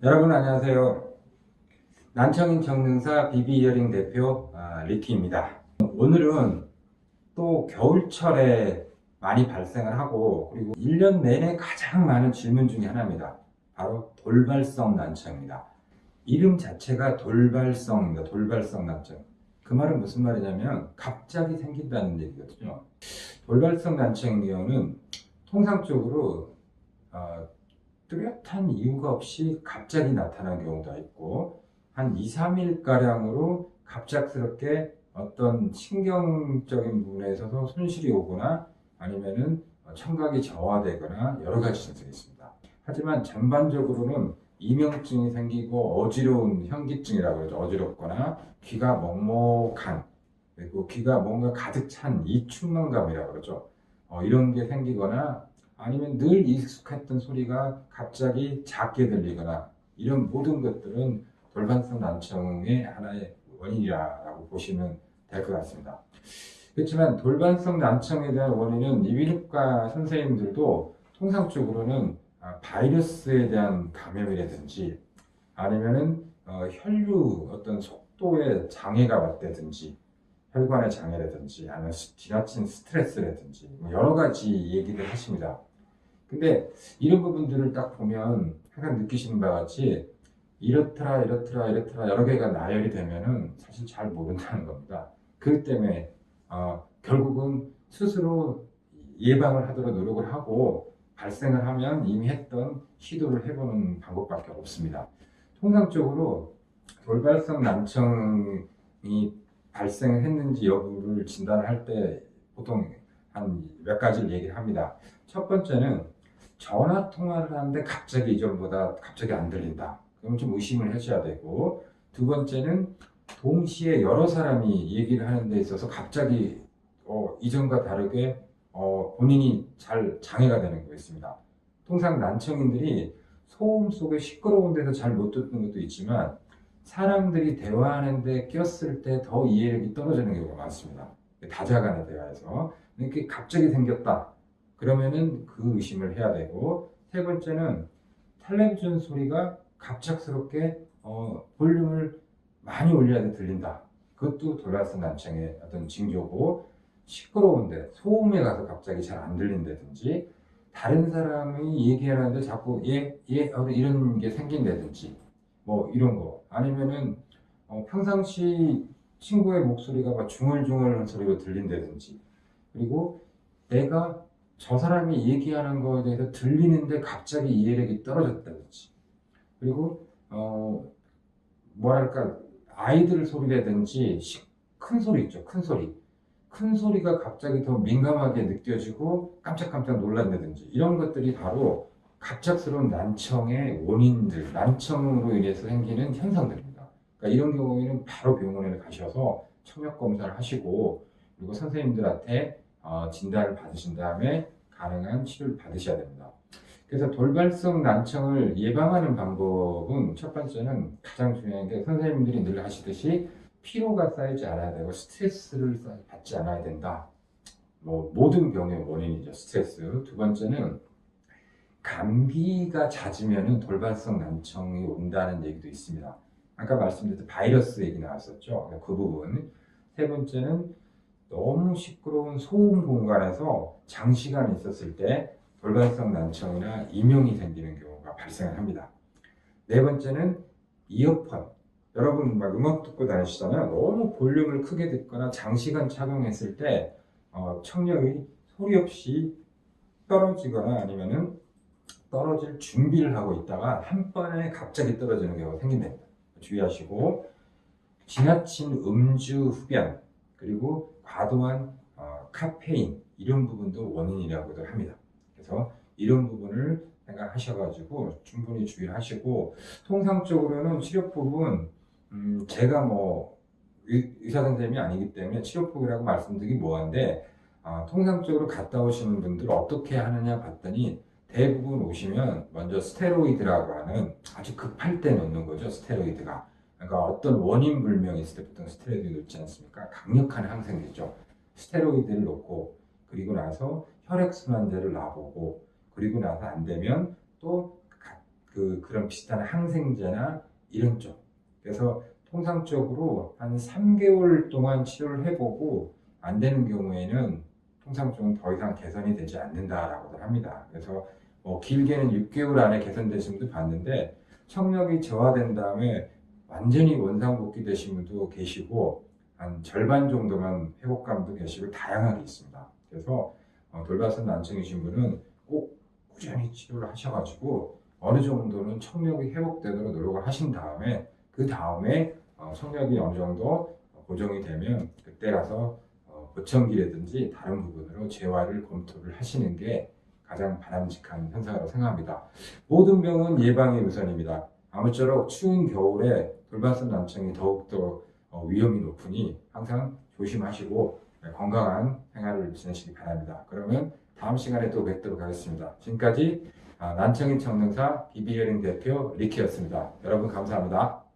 여러분 안녕하세요. 난청인 정능사 비비 이어링 대표 아, 리키입니다. 오늘은 또 겨울철에 많이 발생을 하고 그리고 1년 내내 가장 많은 질문 중에 하나입니다. 바로 돌발성 난청입니다. 이름 자체가 돌발성입니다. 돌발성 난청. 그 말은 무슨 말이냐면 갑자기 생긴다는 얘기거든요. 돌발성 난청의 경우는 통상적으로 어, 뚜렷한 이유가 없이 갑자기 나타나는 경우가 있고 한 2, 3일가량으로 갑작스럽게 어떤 신경적인 부분에 있어서 손실이 오거나 아니면은 청각이 저하되거나 여러 가지 증상이 있습니다. 하지만 전반적으로는 이명증이 생기고 어지러운 현기증이라고 그러죠. 어지럽거나 귀가 먹먹한 그리고 귀가 뭔가 가득 찬 이충만감이라고 그러죠. 어, 이런 게 생기거나 아니면 늘 익숙했던 소리가 갑자기 작게 들리거나 이런 모든 것들은 돌반성 난청의 하나의 원인이라고 보시면 될 것 같습니다. 그렇지만 돌반성 난청에 대한 원인은 이비인후과 선생님들도 통상적으로는 아, 바이러스에 대한 감염이라든지 아니면은 어, 혈류 어떤 속도에 장애가 왔다든지 혈관의 장애라든지 아니면 스- 지나친 스트레스라든지 뭐 여러 가지 얘기를 하십니다. 근데 이런 부분들을 딱 보면 항상 느끼시는 바와 같이 이렇더라 이렇더라 이렇더라 여러 개가 나열이 되면은 사실 잘 모른다는 겁니다. 그렇기 때문에 어, 결국은 스스로 예방을 하도록 노력을 하고 발생을 하면 이미 했던 시도를 해보는 방법밖에 없습니다. 통상적으로 돌발성 난청이 발생을 했는지 여부를 진단을 할때 보통 한 몇 가지를 얘기를 합니다. 첫 번째는 전화 통화를 하는데 갑자기 이전보다 갑자기 안 들린다. 그럼 좀 의심을 해줘야 되고 두 번째는 동시에 여러 사람이 얘기를 하는 데 있어서 갑자기 어, 이전과 다르게 어, 본인이 잘 장애가 되는 거 있습니다. 통상 난청인들이 소음 속에 시끄러운 데서 잘 못 듣는 것도 있지만 사람들이 대화하는데 꼈을 때 더 이해력이 떨어지는 경우가 많습니다. 다자간의 대화에서 이렇게 갑자기 생겼다. 그러면은 그 의심을 해야 되고 세 번째는 텔레비전 소리가 갑작스럽게 어, 볼륨을 많이 올려야 돼 들린다. 그것도 돌발성 난청의 어떤 징조고 시끄러운데 소음에 가서 갑자기 잘 안 들린다든지 다른 사람이 얘기하는데 자꾸 예예 이런 게 생긴다든지 뭐 이런 거 아니면은 어, 평상시 친구의 목소리가 막 중얼중얼한 소리로 들린다든지 그리고 내가 저 사람이 얘기하는 거에 대해서 들리는데 갑자기 이해력이 떨어졌다든지. 그리고 어 뭐랄까 아이들 소리라든지 시- 큰 소리 있죠 큰 소리. 큰 소리가 갑자기 더 민감하게 느껴지고 깜짝깜짝 놀란다든지. 이런 것들이 바로 갑작스러운 난청의 원인들 난청으로 인해서 생기는 현상들입니다. 그러니까 이런 경우에는 바로 병원에 가셔서 청력 검사를 하시고 그리고 선생님들한테 어, 진단을 받으신 다음에 가능한 치료를 받으셔야 됩니다. 그래서 돌발성 난청을 예방하는 방법은 첫 번째는 가장 중요한 게 선생님들이 늘 하시듯이 피로가 쌓이지 않아야 되고 스트레스를 쌓- 받지 않아야 된다. 뭐 모든 병의 원인이죠 스트레스. 두 번째는 감기가 잦으면 돌발성 난청이 온다는 얘기도 있습니다. 아까 말씀드렸던 바이러스 얘기 나왔었죠. 그 부분. 세 번째는 너무 시끄러운 소음 공간에서 장시간 있었을 때 돌발성 난청이나 이명이 생기는 경우가 발생을 합니다. 네 번째는 이어폰. 여러분 막 음악 듣고 다니시잖아요. 너무 볼륨을 크게 듣거나 장시간 착용했을 때 어, 청력이 소리 없이 떨어지거나 아니면은 떨어질 준비를 하고 있다가 한 번에 갑자기 떨어지는 경우가 생긴답니다. 주의하시고 지나친 음주 흡연 그리고 과도한 어, 카페인 이런 부분도 원인이라고도 합니다. 그래서 이런 부분을 생각하셔가지고 충분히 주의를 하시고 통상적으로는 치료법은 음, 제가 뭐 의, 의사 선생님이 아니기 때문에 치료법이라고 말씀드리기 뭐한데 아, 통상적으로 갔다 오시는 분들 어떻게 하느냐 봤더니 대부분 오시면 먼저 스테로이드라고 하는 아주 급할 때 놓는 거죠 스테로이드가 그러니까 어떤 원인 불명이 있을 때 보통 스테로이드 놓지 않습니까? 강력한 항생제죠. 스테로이드를 놓고 그리고 나서 혈액순환제를 놔보고 그리고 나서 안 되면 또 그그 그런 비슷한 항생제나 이런 쪽. 그래서 통상적으로 한 3개월 동안 치료를 해보고 안 되는 경우에는 통상적으로 더 이상 개선이 되지 않는다라고들 합니다. 그래서 뭐 길게는 6개월 안에 개선되신 분도 봤는데 청력이 저하된 다음에 완전히 원상복귀 되신 분도 계시고 한 절반 정도만 회복감도 계시고 다양하게 있습니다. 그래서 어, 돌발성 난청이신 분은 꼭 꾸준히 치료를 하셔가지고 어느 정도는 청력이 회복되도록 노력을 하신 다음에 그 다음에 어, 청력이 어느 정도 고정이 되면 그때 가서 어, 보청기라든지 다른 부분으로 재활을 검토를 하시는 게 가장 바람직한 현상이라고 생각합니다. 모든 병은 예방이 우선입니다. 아무쪼록 추운 겨울에 돌발성 난청이 더욱더 어, 위험이 높으니 항상 조심하시고 네, 건강한 생활을 지내시기 바랍니다. 그러면 다음 시간에 또 뵙도록 하겠습니다. 지금까지 아, 난청인 청능사 비비어링 대표 리키였습니다. 여러분 감사합니다.